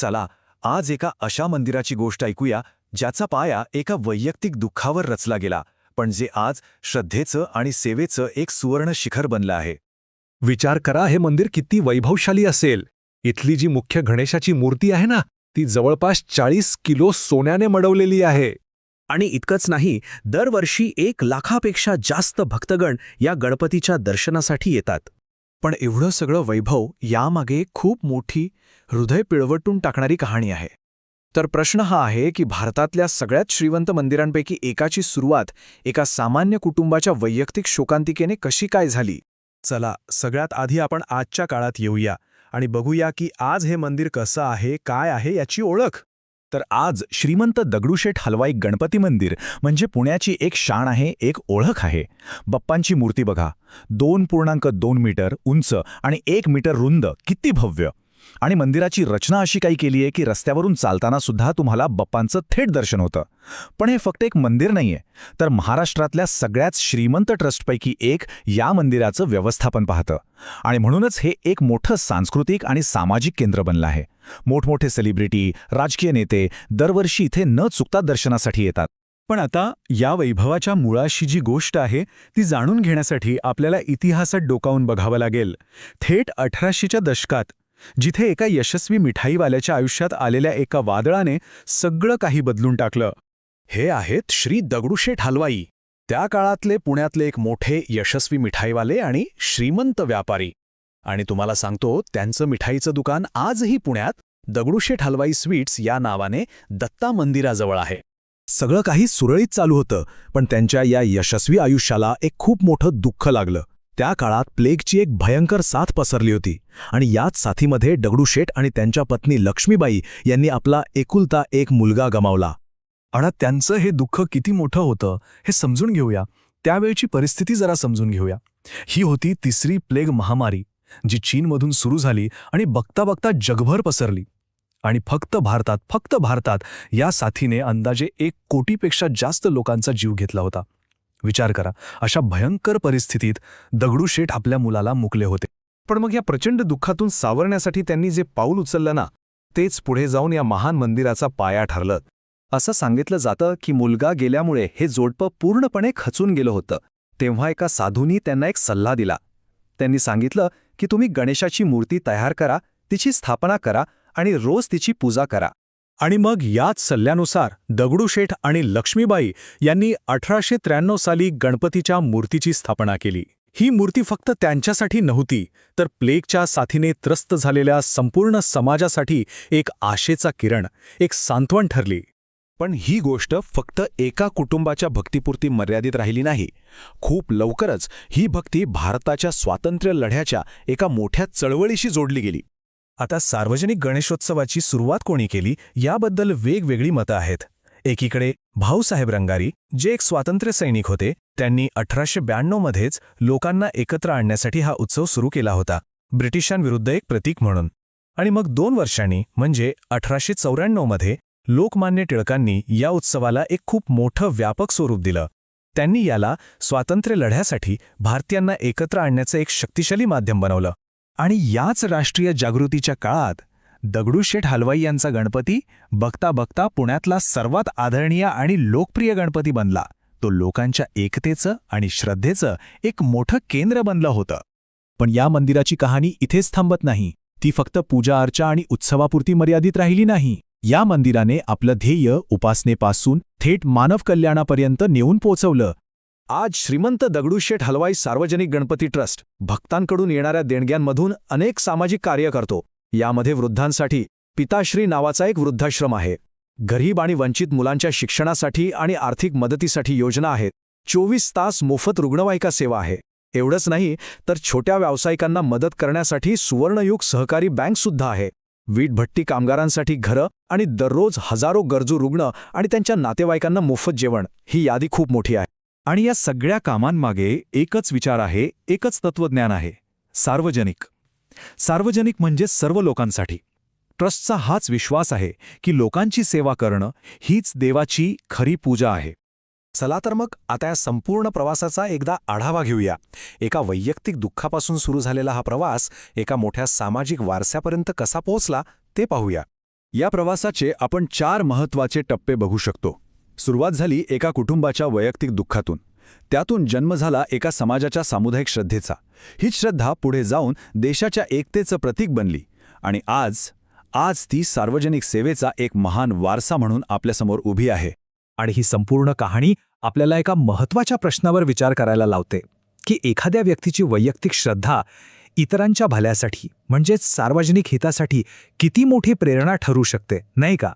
चला आज एका अशा मंदिराची गोष्ट ऐकूया ज्याचा पाया एका वैयक्तिक दुःखावर रचला गेला पण जे आज श्रद्धेचं आणि सेवेचं एक सुवर्ण शिखर बनलं आहे. विचार करा हे मंदिर किती वैभवशाली असेल. इथली जी मुख्य गणेशाची मूर्ती आहे ना ती जवळपास चाळीस किलो सोन्याने मडवलेली आहे. आणि इतकंच नाही दरवर्षी एक लाखापेक्षा जास्त भक्तगण या गणपतीच्या दर्शनासाठी येतात. पण एवढं सगळं वैभव यामागे खूप मोठी हृदय पिळवटून टाकणारी कहाणी आहे. तर प्रश्न हा आहे की भारतातल्या सगळ्यात श्रीमंत मंदिरांपैकी एकाची सुरुवात एका सामान्य कुटुंबाच्या वैयक्तिक शोकांतिकेने कशी काय झाली? चला सगळ्यात आधी आपण आजच्या काळात येऊया आणि बघूया की आज हे मंदिर कसं आहे काय आहे याची ओळख. तर आज श्रीमंत दगडूशेठ हलवाई गणपती मंदिर म्हणजे पुण्याची एक शाण आहे एक ओळख आहे. बाप्पांची मूर्ती बघा. दोन पूर्णांक दोन मीटर उंच आणि एक मीटर रुंद. किती भव्य! आणि मंदिराची रचना अशी काही केली आहे की रस्त्यावरून चालताना सुद्धा तुम्हाला बप्पांचं थेट दर्शन होतं. पण हे फक्त एक मंदिर नाहीये तर महाराष्ट्रातल्या सगळ्याच श्रीमंत ट्रस्टपैकी एक या मंदिराचं व्यवस्थापन पाहतं. आणि म्हणूनच हे एक मोठं सांस्कृतिक आणि सामाजिक केंद्र बनलं आहे. मोठमोठे सेलिब्रिटी राजकीय नेते दरवर्षी इथे न चुकता दर्शनासाठी येतात. पण आता या वैभवाच्या मुळाशी जी गोष्ट आहे ती जाणून घेण्यासाठी आपल्याला इतिहासात डोकावून बघावं लागेल. थेट अठराशेच्या दशकात जिथे एका यशस्वी मिठाईवाल्याच्या आयुष्यात आलेल्या एका वादळाने सगळं काही बदलून टाकलं. हे आहेत श्री दगडूशेठ हलवाई. त्या काळातले पुण्यातले एक मोठे यशस्वी मिठाईवाले आणि श्रीमंत व्यापारी. आणि तुम्हाला सांगतो त्यांचं मिठाईचं दुकान आजही पुण्यात दगडूशेठ हलवाई स्वीट्स या नावाने दत्ता मंदिराजवळ आहे. सगळं काही सुरळीत चालू होतं पण त्यांच्या या यशस्वी आयुष्याला एक खूप मोठं दुःख लागलं. त्या काळात प्लेगची एक भयंकर साथ पसरली होती आणि याच साथीमध्ये दगडूशेठ आणि त्यांच्या पत्नी लक्ष्मीबाई यांनी आपला एकुलता एक मुलगा गमावला. आणि त्यांचं हे दुःख किती मोठं होतं हे समजून घेऊया. त्यावेळची परिस्थिती जरा समजून घेऊया. ही होती तिसरी प्लेग महामारी जी चीनमधून सुरू झाली आणि बघता बघता जगभर पसरली. आणि फक्त भारतात फक्त भारतात या साथीने अंदाजे एक कोटीपेक्षा जास्त लोकांचा जीव घेतला होता. विचार करा. अशा भयंकर परिस्थितीत दगडूशेठ आपल्या मुलाला मुकले होते. पण मग या प्रचंड दुःखातून सावरण्यासाठी त्यांनी जे पाऊल उचललं ना तेच पुढे जाऊन या महान मंदिराचा पाया ठरलं. असं सांगितलं जातं की मुलगा गेल्यामुळे हे जोडपं पूर्णपणे खचून गेलं होतं. तेव्हा एका साधूंनी त्यांना एक सल्ला दिला. त्यांनी सांगितलं की तुम्ही गणेशाची मूर्ती तयार करा तिची स्थापना करा आणि रोज तिची पूजा करा. आणि मग याच सल्ल्यानुसार दगडूशेठ आणि लक्ष्मीबाई यांनी अठराशे त्र्याण्णव साली गणपतीच्या मूर्तीची स्थापना केली. ही मूर्ती फक्त त्यांच्यासाठी नव्हती तर प्लेगच्या साथीने त्रस्त झालेल्या संपूर्ण समाजासाठी एक आशेचा किरण एक सांत्वन ठरली. पण ही गोष्ट फक्त एका कुटुंबाच्या भक्तीपुरती मर्यादित राहिली नाही. खूप लवकरच ही भक्ती भारताच्या स्वातंत्र्य लढ्याच्या एका मोठ्या चळवळीशी जोडली गेली. आता सार्वजनिक गणेशोत्सवाची सुरुवात कोणी केली याबद्दल वेगवेगळी मतं आहेत. एकीकडे भाऊसाहेब रंगारी जे एक स्वातंत्र्य सैनिक होते त्यांनी अठराशे ब्याण्णवमध्येच लोकांना एकत्र आणण्यासाठी हा उत्सव सुरू केला होता ब्रिटिशांविरुद्ध एक प्रतीक म्हणून. आणि मग दोन वर्षांनी म्हणजे अठराशे चौऱ्याण्णवमध्ये लोकमान्य टिळकांनी या उत्सवाला एक खूप मोठं व्यापक स्वरूप दिलं. त्यांनी याला स्वातंत्र्य लढ्यासाठी भारतीयांना एकत्र आणण्याचं एक शक्तिशाली माध्यम बनवलं. आणि याच राष्ट्रीय जागृतीच्या काळात दगडूशेठ हलवाई यांचा गणपती बघता बघता पुण्यातला सर्वात आदरणीय आणि लोकप्रिय गणपती बनला. तो लोकांच्या एकतेचं आणि श्रद्धेचं एक मोठं केंद्र बनलं होतं. पण या मंदिराची कहाणी इथेच थांबत नाही. ती फक्त पूजा अर्चा आणि उत्सवापुरती मर्यादित राहिली नाही. या मंदिराने आपलं ध्येय उपासनेपासून थेट मानव कल्याणापर्यंत नेऊन पोचवलं. आज श्रीमंत दगडूशेठ हलवाई सार्वजनिक गणपती ट्रस्ट भक्तांकडून येणाऱ्या देणग्यांमधून अनेक सामाजिक कार्य करतो. यामध्ये वृद्धांसाठी पिताश्री नावाचा एक वृद्धाश्रम आहे. गरीब आणि वंचित मुलांच्या शिक्षणासाठी आणि आर्थिक मदतीसाठी योजना आहेत. चोवीस तास मोफत रुग्णवाहिका सेवा आहे. एवढंच नाही तर छोट्या व्यावसायिकांना मदत करण्यासाठी सुवर्णयुग सहकारी बँकसुद्धा आहे. वीटभट्टी कामगारांसाठी घरं आणि दररोज हजारो गरजू रुग्ण आणि त्यांच्या नातेवाईकांना मोफत जेवण ही यादी खूप मोठी आहे. आणि या सगळ्या कामांमागे एकच विचार आहे एकच तत्वज्ञान आहे सार्वजनिक. सार्वजनिक म्हणजे सर्व लोकांसाठी. ट्रस्टचा हाच विश्वास आहे की लोकांची सेवा करणं हीच देवाची खरी पूजा आहे. चला तर मग आता या संपूर्ण प्रवासाचा एकदा आढावा घेऊया. एका वैयक्तिक दुःखापासून सुरू झालेला हा प्रवास एका मोठ्या सामाजिक वारसापर्यंत कसा पोहोचला ते पाहूया. या प्रवासाचे आपण चार महत्त्वाचे टप्पे बघू शकतो. सुरुवात झाली एका कुटुंबाच्या वैयक्तिक दुःखातून. त्यातून जन्म झाला एका समाजाच्या सामुदायिक श्रद्धेचा. हीच श्रद्धा पुढे जाऊन देशाच्या एकतेचं प्रतीक बनली आणि आज आज ती सार्वजनिक सेवेचा एक महान वारसा म्हणून आपल्यासमोर उभी आहे. आणि ही संपूर्ण कहाणी आपल्याला एका महत्त्वाच्या प्रश्नावर विचार करायला लावते की एखाद्या व्यक्तीची वैयक्तिक श्रद्धा इतरांच्या भल्यासाठी म्हणजेच सार्वजनिक हितासाठी किती मोठी प्रेरणा ठरू शकते नाही का?